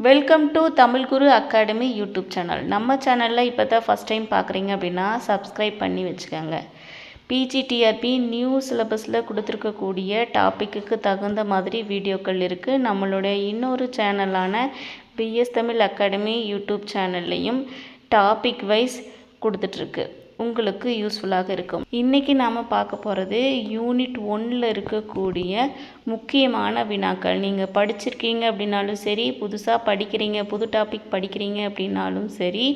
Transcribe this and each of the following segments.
Welcome to Tamil Guru academy YouTube channel நம்ம சேனலில் இப்போ தான் ஃபஸ்ட் டைம் பார்க்குறீங்க அப்படின்னா சப்ஸ்கிரைப் பண்ணி வச்சுக்கோங்க. பிஜிடிஆர்பி நியூ சிலபஸில் கொடுத்துருக்கக்கூடிய டாப்பிக்குக்கு தகுந்த மாதிரி வீடியோக்கள் இருக்குது நம்மளுடைய இன்னொரு சேனலான பிஎஸ் தமிழ் அகாடமி யூடியூப் சேனல்லையும் டாபிக் வைஸ் கொடுத்துட்ருக்கு உங்களுக்கு யூஸ்ஃபுல்லாக இருக்கும். இன்றைக்கி நாம் பார்க்க போகிறது யூனிட் ஒன்றில் இருக்கக்கூடிய முக்கியமான வினாக்கள். நீங்கள் படிச்சிருக்கீங்க அப்படின்னாலும் சரி புதுசாக படிக்கிறீங்க புது டாபிக் படிக்கிறீங்க அப்படின்னாலும் சரி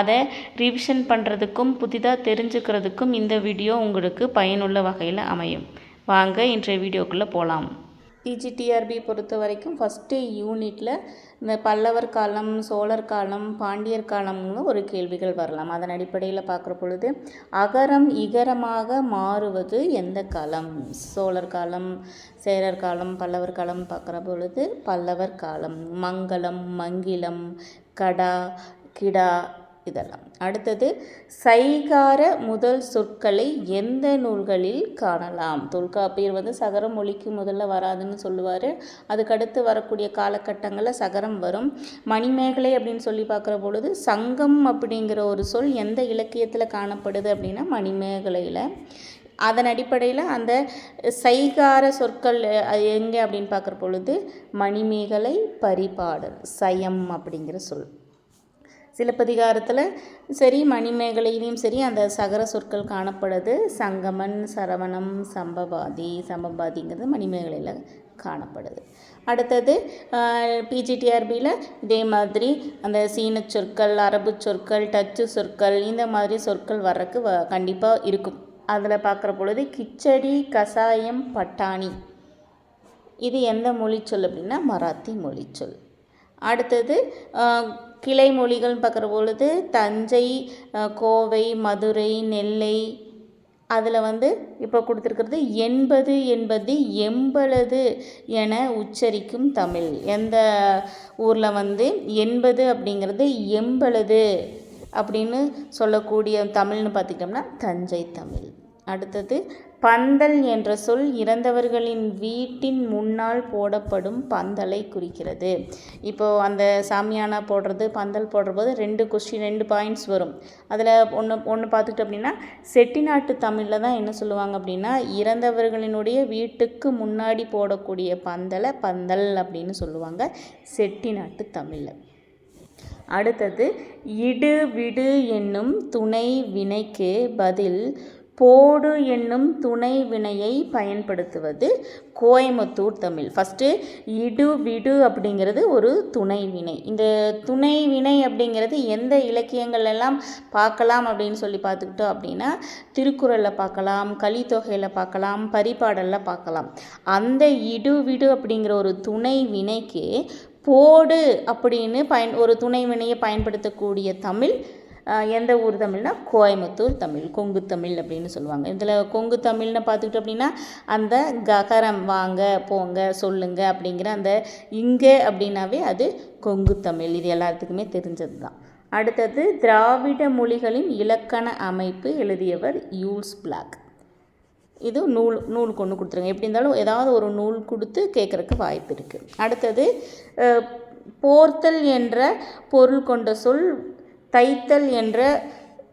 அதை ரிவிஷன் பண்ணுறதுக்கும் புதிதாக தெரிஞ்சுக்கிறதுக்கும் இந்த வீடியோ உங்களுக்கு பயனுள்ள வகையில் அமையும். வாங்க இன்றைய வீடியோக்குள்ளே போகலாம் டிஜிடிஆர்பி பொறுத்த வரைக்கும் ஃபஸ்ட்டு யூனிட்டில் இந்த பல்லவர் காலம் சோழர் காலம் பாண்டியர் காலம்னு ஒரு கேள்விகள் வரலாம். அதன் அடிப்படையில் பார்க்குற பொழுது அகரம் இகரமாக மாறுவது எந்த காலம்? சோழர் காலம் சேரர் காலம் பல்லவர் காலம் பார்க்குற பொழுது பல்லவர் காலம். மங்களம் மங்கிலம் கடா கிடா இதெல்லாம். அடுத்தது சைகார முதல் சொற்களை எந்த நூல்களில் காணலாம்? தொல்காப்பியர் வந்து சகரம் மொழிக்கு முதல்ல வராதுன்னு சொல்லுவார். அதுக்கடுத்து வரக்கூடிய காலகட்டங்களில் சகரம் வரும். மணிமேகலை அப்படின்னு சொல்லி பார்க்குற பொழுது சங்கம் அப்படிங்கிற ஒரு சொல் எந்த இலக்கியத்தில் காணப்படுது அப்படின்னா மணிமேகலையில். அதன் அடிப்படையில் அந்த சைகார சொற்கள் எங்கே அப்படின்னு பார்க்குற பொழுது மணிமேகலை பரிபாடல் சயம் அப்படிங்கிற சொல். சிலப்பதிகாரத்தில் சரி மணிமேகலையிலையும் சரி அந்த சகர சொற்கள் காணப்படுது. சங்கமன் சரவணம் சம்பபாதி சம்பபாதிங்கிறது மணிமேகலையில் காணப்படுது. அடுத்தது பிஜிடிஆர்பியில் இதே மாதிரி அந்த சீன சொற்கள் அரபு சொற்கள் டச்சு சொற்கள் இந்த மாதிரி சொற்கள் வர்றதுக்கு வ கண்டிப்பாக இருக்கும். அதில் பார்க்குற பொழுது கிச்சடி கசாயம் பட்டாணி. இது எந்த மொழிச்சொல் அப்படின்னா மராத்தி மொழிச்சொல். அடுத்தது கிளை மொழிகள்னு பார்க்குற பொழுது தஞ்சை கோவை மதுரை நெல்லை அதில் வந்து இப்போ கொடுத்துருக்கிறது எண்பது என்பது எண்பலது என உச்சரிக்கும் தமிழ். எந்த ஊரில் வந்து எண்பது அப்படிங்கிறது எண்பலது அப்படின்னு சொல்லக்கூடிய தமிழ்னு பார்த்திட்டோம்னா தஞ்சை தமிழ். அடுத்தது பந்தல் என்ற சொல் இறந்தவர்களின் வீட்டின் முன்னால் போடப்படும் பந்தலை குறிக்கிறது. இப்போது அந்த சாமியானா போடுறது பந்தல் போடுறபோது ரெண்டு கொஸ்டின் ரெண்டு பாயிண்ட்ஸ் வரும். அதில் ஒன்று ஒன்று பார்த்துக்கிட்டோம் அப்படின்னா செட்டிநாட்டு தமிழில் தான் என்ன சொல்லுவாங்க அப்படின்னா இறந்தவர்களினுடைய வீட்டுக்கு முன்னாடி போடக்கூடிய பந்தலை பந்தல் அப்படின்னு சொல்லுவாங்க செட்டிநாட்டு தமிழில். அடுத்தது இடு விடு என்னும் துணை வினைக்கு பதில் போடு என்னும் துணை வினையை பயன்படுத்துவது கோயம்புத்தூர் தமிழ். ஃபஸ்ட்டு இடு விடு அப்படிங்கிறது ஒரு துணை வினை. இந்த துணை வினை அப்படிங்கிறது எந்த இலக்கியங்கள் எல்லாம் பார்க்கலாம் அப்படின்னு சொல்லி பார்த்துக்கிட்டோம் அப்படின்னா திருக்குறளில் பார்க்கலாம் கலித்தொகையில் பார்க்கலாம் பரிபாடலில் பார்க்கலாம். அந்த இடு விடு அப்படிங்கிற ஒரு துணை வினைக்கு போடு அப்படின்னு பயன் ஒரு துணை வினையை பயன்படுத்தக்கூடிய தமிழ் எந்த ஊர் தமிழ்னா கோயம்புத்தூர் தமிழ் கொங்கு தமிழ் அப்படின்னு சொல்லுவாங்க. இதில் கொங்கு தமிழ்னு பார்த்துக்கிட்டோம் அப்படின்னா அந்த ககரம் வாங்க போங்க சொல்லுங்க அப்படிங்கிற அந்த இங்கே அப்படின்னாவே அது கொங்கு தமிழ். இது எல்லாத்துக்குமே தெரிஞ்சது தான் அடுத்தது திராவிட மொழிகளின் இலக்கண அமைப்பு எழுதியவர் யூல்ஸ் பிளாக். இது நூல் நூல் கொண்டு கொடுத்துருங்க. எப்படி இருந்தாலும் ஏதாவது ஒரு நூல் கொடுத்து கேட்குறக்கு வாய்ப்பு இருக்குது அடுத்தது போர்த்தல் என்ற பொருள் கொண்ட சொல் தைத்தல் என்ற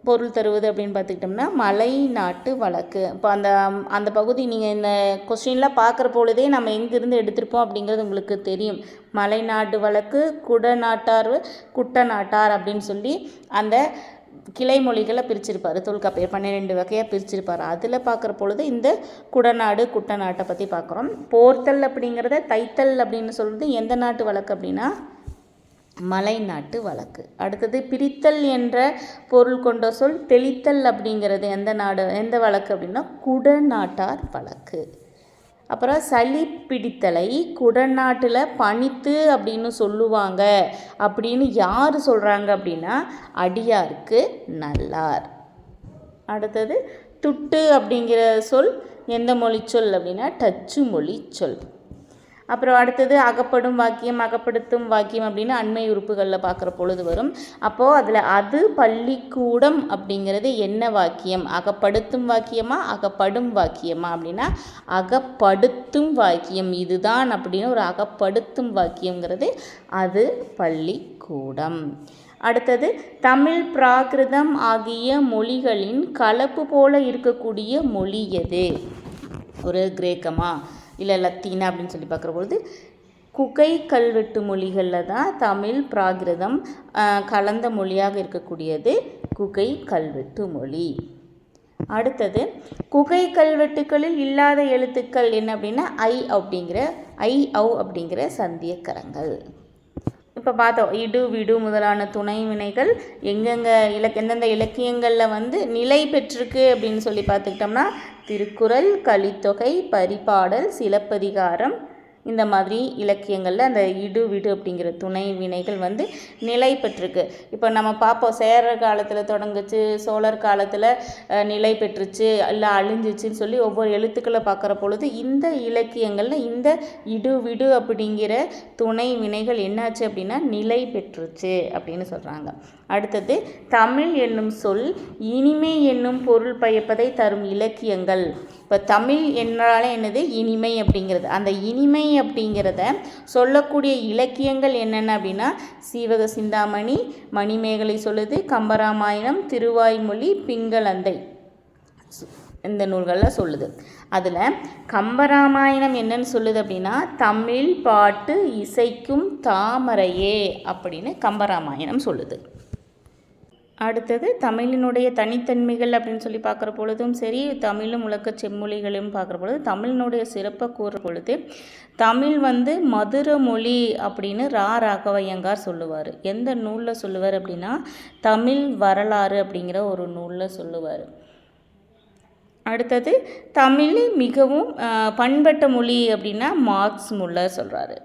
பொருள் தருவது அப்படின்னு பார்த்துக்கிட்டோம்னா மலை நாட்டு வழக்கு. இப்போ அந்த அந்த பகுதி நீங்கள் இந்த கொஸ்டின்லாம் பார்க்குற பொழுதே நம்ம எங்கேருந்து எடுத்திருப்போம் அப்படிங்கிறது உங்களுக்கு தெரியும். மலை நாட்டு வழக்கு குடநாட்டார் குட்ட நாட்டார் அப்படின்னு சொல்லி அந்த கிளை மொழிகளை பிரிச்சிருப்பார். தொல்காப்பியர் பன்னிரெண்டு வகையாக பிரிச்சிருப்பார். அதில் பார்க்குற பொழுது இந்த குடநாடு குட்டநாட்டை பற்றி பார்க்குறோம். போர்த்தல் அப்படிங்கிறத தைத்தல் அப்படின்னு சொல்கிறது எந்த நாட்டு வழக்கு அப்படின்னா மலை நாட்டு வழக்கு. அடுத்தது பிரித்தல் என்ற பொருள் கொண்ட சொல் தெளித்தல் அப்படிங்கிறது எந்த நாடு எந்த வழக்கு அப்படின்னா குடநாட்டார் வழக்கு. அப்புறம் சளி பிடித்தலை குடநாட்டில் பணித்து அப்படின்னு சொல்லுவாங்க. அப்படின்னு யார் சொல்கிறாங்க அப்படின்னா அடியாருக்கு நல்லார். அடுத்தது துட்டு அப்படிங்கிற சொல் எந்த மொழி சொல் அப்படின்னா டச்சு மொழி சொல். அப்புறம் அடுத்தது அகப்படும் வாக்கியம் அகப்படுத்தும் வாக்கியம் அப்படின்னு அண்மை உறுப்புகளில் பார்க்குற பொழுது வரும். அப்போது அதில் அது பள்ளிக்கூடம் அப்படிங்கிறது என்ன வாக்கியம்? அகப்படுத்தும் வாக்கியமா அகப்படும் வாக்கியமா அப்படின்னா அகப்படுத்தும் வாக்கியம் இதுதான் அப்படின்னு ஒரு அகப்படுத்தும் வாக்கியங்கிறது அது பள்ளிக்கூடம். அடுத்தது தமிழ் பிராகிருதம் ஆகிய மொழிகளின் கலப்பு போல இருக்கக்கூடிய மொழி எது? ஒரு கிரேக்கமா? இல்லை லத்தீனா அப்படின்னு சொல்லி பார்க்குற பொழுது குகை கல்வெட்டு மொழிகளில் தான் தமிழ் பிராகிருதம் கலந்த மொழியாக இருக்கக்கூடியது குகை கல்வெட்டு மொழி. அடுத்தது குகை கல்வெட்டுகளில் இல்லாத எழுத்துக்கள் என்ன அப்படின்னா ஐ அப்படிங்கிற ஐ ஔ அப்படிங்கிற சந்தியக்கரங்கள். இப்போ பார்த்தோம் இடு விடு முதலான துணை வினைகள் எங்கெங்கே இலக் எந்தெந்த இலக்கியங்களில் வந்து நிலை பெற்றிருக்கு அப்படின்னு சொல்லி பார்த்துக்கிட்டோம்னா திருக்குறள் கலித்தொகை பரிபாடல் சிலப்பதிகாரம் இந்த மாதிரி இலக்கியங்களில் அந்த இடு விடு அப்படிங்கிற துணை வினைகள் வந்து நிலை பெற்றிருக்கு. இப்போ நம்ம பார்ப்போம் சேர காலத்தில் தொடங்குச்சு சோழர் காலத்தில் நிலை பெற்றுச்சு இல்லை அழிஞ்சிச்சுன்னு சொல்லி ஒவ்வொரு எழுத்துக்களை பார்க்குற பொழுது இந்த இலக்கியங்களில் இந்த இடு விடு அப்படிங்கிற துணை வினைகள் என்னாச்சு அப்படின்னா நிலை பெற்றுச்சு அப்படின்னு சொல்கிறாங்க அடுத்தது தமிழ் என்னும் சொல் இனிமை என்னும் பொருள் பயப்பதை தரும் இலக்கியங்கள். இப்போ தமிழ் என்றாலே என்னது? இனிமை அப்படிங்கிறது. அந்த இனிமை அப்படிங்கிறத சொல்லக்கூடிய இலக்கியங்கள் என்னென்ன அப்படின்னா சீவக சிந்தாமணி மணிமேகலை சொல்லுது கம்பராமாயணம் திருவாய்மொழி பிங்களந்தை இந்த நூல்களில் சொல்லுது. அதில் கம்பராமாயணம் என்னன்னு சொல்லுது அப்படின்னா தமிழ் பாட்டு இசைக்கும் தாமரையே அப்படின்னு கம்பராமாயணம் சொல்லுது. அடுத்தது தமிழினுடைய தனித்தன்மைகள் அப்படின்னு சொல்லி பார்க்குற பொழுதும் சரி தமிழும் உலக செம்மொழிகளையும் பார்க்குற பொழுது தமிழினுடைய சிறப்பை கூறுற பொழுது தமிழ் வந்து மதுர மொழி அப்படின்னு ரா ராகவையங்கார் சொல்லுவார். எந்த நூலில் சொல்லுவார் அப்படின்னா தமிழ் வரலாறு அப்படிங்கிற ஒரு நூலில் சொல்லுவார். அடுத்தது தமிழ் மிகவும் பண்பட்ட மொழி அப்படின்னா மார்க்ஸ் முல்லர் சொல்கிறாரு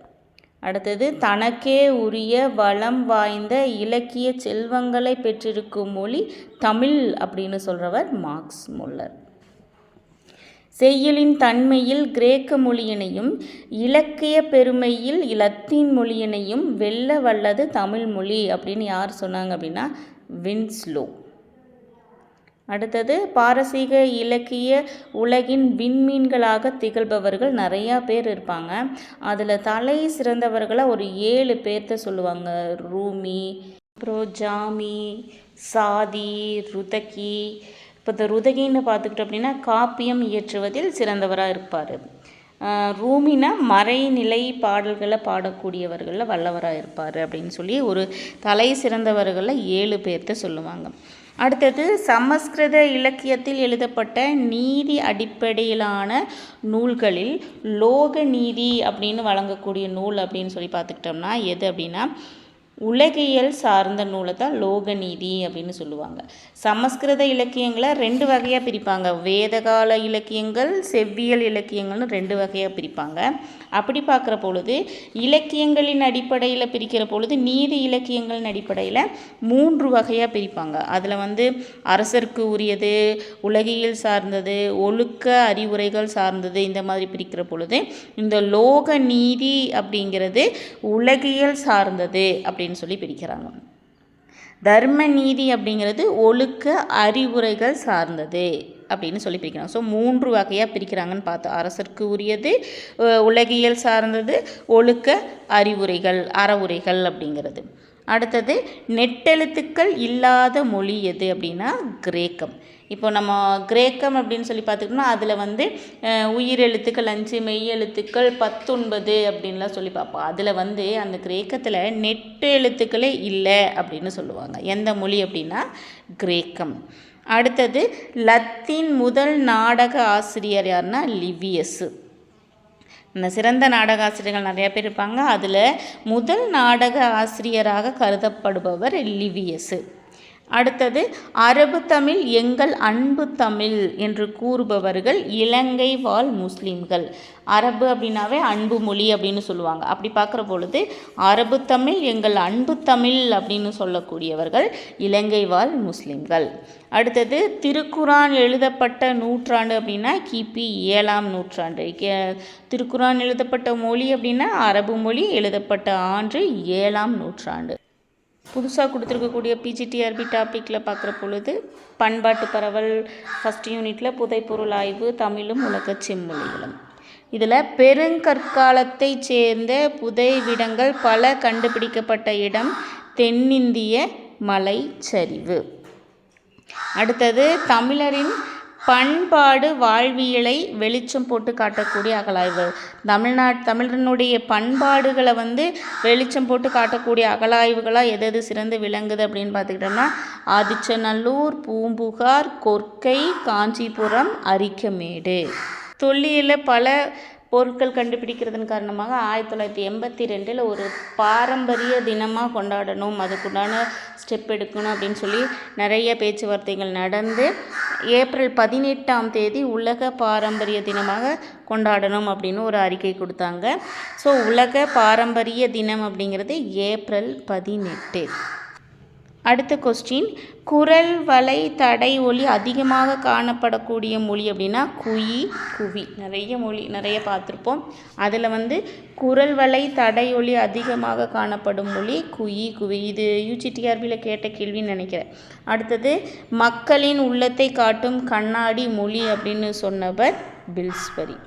அடுத்தது தனக்கே உரிய வளம் வாய்ந்த இலக்கிய செல்வங்களை பெற்றிருக்கும் மொழி தமிழ் அப்படின்னு சொல்கிறவர் மார்க்ஸ் முல்லர். செய்யுளின் தன்மையில் கிரேக்க மொழியினையும் இலக்கிய பெருமையில் இலத்தீன் மொழியினையும் வெல்ல வல்லது தமிழ் மொழி அப்படின்னு யார் சொன்னாங்க அப்படின்னா வின்ஸ்லோ. அடுத்தது பாரசீக இலக்கிய உலகின் விண்மீன்களாக திகழ்பவர்கள் நிறையா பேர் இருப்பாங்க. அதில் தலை சிறந்தவர்களை ஒரு ஏழு பேர்த்த சொல்லுவாங்க. ரூமி அப்புறம் ஜாமி சாதி ருதகி. இப்போ இந்த ருதகின்னு பார்த்துக்கிட்டோம் அப்படின்னா காப்பியம் இயற்றுவதில் சிறந்தவராக இருப்பார். ரூமினா மறைநிலை பாடல்களை பாடக்கூடியவர்களில் வல்லவராக இருப்பார் அப்படின்னு சொல்லி ஒரு தலை சிறந்தவர்களில் ஏழு பேர்த்த சொல்லுவாங்க. அடுத்தது சமஸ்கிருத இலக்கியத்தில் எழுதப்பட்ட நீதி அடிப்படையிலான நூல்களில் லோக நீதி அப்படின்னு வழங்கக்கூடிய நூல் அப்படின்னு சொல்லி பார்த்துக்கிட்டோம்னா எது அப்படின்னா உலகியல் சார்ந்த நூலை தான் லோகநீதி அப்படின்னு சொல்லுவாங்க. சமஸ்கிருத இலக்கியங்களை ரெண்டு வகையாக பிரிப்பாங்க. வேதகால இலக்கியங்கள் செவ்வியல் இலக்கியங்கள்னு ரெண்டு வகையாக பிரிப்பாங்க. அப்படி பார்க்குற பொழுது இலக்கியங்களின் அடிப்படையில் பிரிக்கிற பொழுது நீதி இலக்கியங்களின் அடிப்படையில் மூன்று வகையாக பிரிப்பாங்க. அதில் வந்து அரசருக்கு உரியது உலகியல் சார்ந்தது ஒழுக்க அறிவுரைகள் சார்ந்தது இந்த மாதிரி பிரிக்கிற பொழுது இந்த லோக நீதி அப்படிங்கிறது உலகியல் சார்ந்தது அப்படின்னு சொல்லி பிரிக்கிறாங்க தர்ம நீதி அப்படிங்கிறது ஒழுக்க அறிவுரைகள் சார்ந்தது அப்படின்னு சொல்லி பிரிக்கிறாங்க ஸோ மூன்று வகையாக பிரிக்கிறாங்கன்னு பார்த்தோம். அரசருக்கு உரியது உலகியல் சார்ந்தது ஒழுக்க அறிவுரைகள் அறவுரைகள் அப்படிங்கிறது. அடுத்தது நெட்டெழுத்துக்கள் இல்லாத மொழி எது அப்படின்னா கிரேக்கம். இப்போ நம்ம கிரேக்கம் அப்படின்னு சொல்லி பார்த்துக்கிட்டோம்னா அதில் வந்து உயிரெழுத்துக்கள் உயிர் எழுத்துக்கள் அஞ்சு மெய்யெழுத்துக்கள் பத்தொன்பது அப்படின்லாம் சொல்லி பார்ப்போம். அதில் வந்து அந்த கிரேக்கத்தில் நெட்டு எழுத்துக்களே இல்லை அப்படின்னு சொல்லுவாங்க. எந்த மொழி அப்படின்னா கிரேக்கம். அடுத்தது லத்தீன் முதல் நாடக ஆசிரியர் யாருன்னா லிவியஸு இந்த சிறந்த நாடக ஆசிரியர்கள் நிறைய பேர் இருப்பாங்க. அதில் முதல் நாடக ஆசிரியராக கருதப்படுபவர் லிவியஸு அடுத்தது அரபு தமிழ் எங்கள் அன்பு தமிழ் என்று கூறுபவர்கள் இலங்கை வாழ் முஸ்லீம்கள். அரபு அப்படின்னாவே அன்பு மொழி அப்படின்னு சொல்லுவாங்க. அப்படி பார்க்குற பொழுது அரபு தமிழ் எங்கள் அன்பு தமிழ் அப்படின்னு சொல்லக்கூடியவர்கள் இலங்கை வாழ் முஸ்லீம்கள். அடுத்தது திருக்குரான் எழுதப்பட்ட நூற்றாண்டு அப்படின்னா கிபி ஏழாம் நூற்றாண்டு. கே- திருக்குரான் எழுதப்பட்ட மொழி அப்படின்னா அரபு மொழி எழுதப்பட்ட ஆண்டு ஏழாம் நூற்றாண்டு. புதுசாக கொடுத்துருக்கக்கூடிய பிஜிடிஆர்பி டாப்பிக்கில் பார்க்குற பொழுது பண்பாட்டு பரவல் ஃபஸ்ட் யூனிட்டில் புதைப்பொருள் ஆய்வு தமிழும் உலக செம்மொழிகளும். இதில் பெருங்கற்காலத்தைச் சேர்ந்த புதைவிடங்கள் பல கண்டுபிடிக்கப்பட்ட இடம் தென்னிந்திய மலைச்சரிவு. அடுத்தது தமிழரின் பண்பாடு வாழ்வியலை வெளிச்சம் போட்டு காட்டக்கூடிய அகலாய்வு. தமிழ்நாட் தமிழனுடைய பண்பாடுகளை வந்து வெளிச்சம் போட்டு காட்டக்கூடிய அகலாய்வுகளாக எது எது சிறந்து விளங்குது அப்படின்னு பார்த்துக்கிட்டோம்னா ஆதிச்சநல்லூர் பூம்புகார் கொர்க்கை காஞ்சிபுரம் அரிக்கமேடு. தொல்லியில் பல பொருட்கள் கண்டுபிடிக்கிறதன் காரணமாக ஆயிரத்தி தொள்ளாயிரத்தி எண்பத்தி ரெண்டில் ஒரு பாரம்பரிய தினமாக கொண்டாடணும். அதுக்குண்டான ஸ்டெப் எடுக்கணும் அப்படின்னு சொல்லி நிறைய பேச்சுவார்த்தைகள் நடந்து ஏப்ரல் பதினெட்டாம் தேதி உலக பாரம்பரிய தினமாக கொண்டாடணும் அப்படின்னு ஒரு அறிக்கை கொடுத்தாங்க. ஸோ உலக பாரம்பரிய தினம் அப்படிங்கிறது ஏப்ரல் பதினெட்டு. அடுத்த கொஸ்டின் குரல் வலை தடை ஒலி அதிகமாக காணப்படக்கூடிய மொழி அப்படின்னா குயி குவி. நிறைய மொழி நிறைய பார்த்துருப்போம். அதில் வந்து குரல் வலை தடை ஒலி அதிகமாக காணப்படும் மொழி குயி குவி. இது யூஜிடிஆர்பியில் கேட்ட கேள்வின்னு நினைக்கிறேன். அடுத்தது மக்களின் உள்ளத்தை காட்டும் கண்ணாடி மொழி அப்படின்னு சொன்னவர் பில்ஸ்பரி.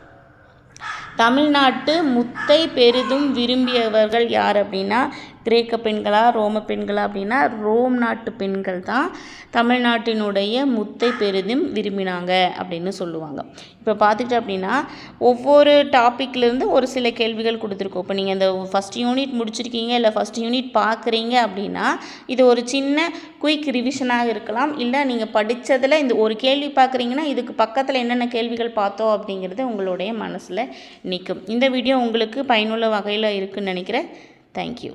தமிழ்நாட்டு முத்தை பெரிதும் விரும்பியவர்கள் யார் அப்படின்னா கிரேக்க பெண்களா ரோம பெண்களா அப்படின்னா ரோம் நாட்டு பெண்கள் தான் தமிழ்நாட்டினுடைய முத்தை பெரிதும் விரும்பினாங்க அப்படின்னு சொல்லுவாங்க. இப்போ பார்த்துக்கிட்டு அப்படின்னா ஒவ்வொரு டாப்பிக்லேருந்து ஒரு சில கேள்விகள் கொடுத்துருக்கோம். இப்போ நீங்கள் இந்த ஃபஸ்ட் யூனிட் முடிச்சிருக்கீங்க இல்லை ஃபஸ்ட் யூனிட் பார்க்குறீங்க அப்படின்னா இது ஒரு சின்ன குயிக் ரிவிஷனாக இருக்கலாம். இல்லை நீங்கள் படித்ததில் இந்த ஒரு கேள்வி பார்க்குறீங்கன்னா இதுக்கு பக்கத்தில் என்னென்ன கேள்விகள் பார்த்தோம் அப்படிங்கிறது உங்களுடைய மனசில் நிற்கும் இந்த வீடியோ உங்களுக்கு பயனுள்ள வகையில் இருக்குன்னு நினைக்கிறேன். தேங்க்யூ